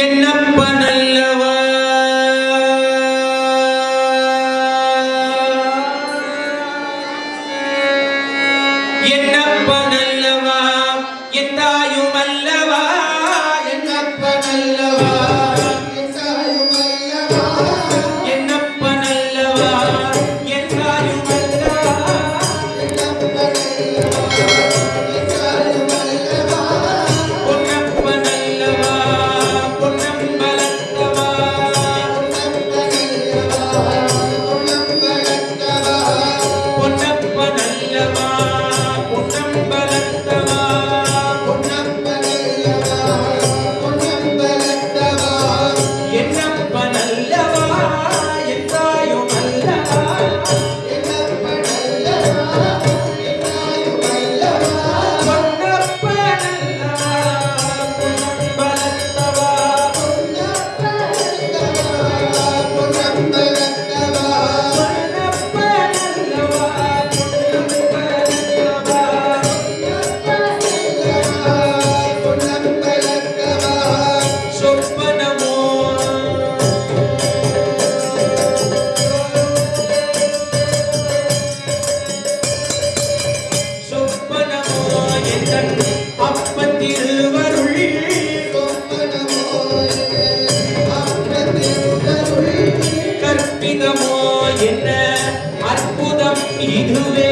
என்னப்ப நல்லவா என்னப்ப நல்லவா என் தாயும் தெய்வமோ என்ன? அற்புதம் இதுவே.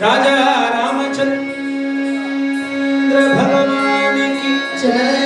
राजा रामचंद्र भगवान की जय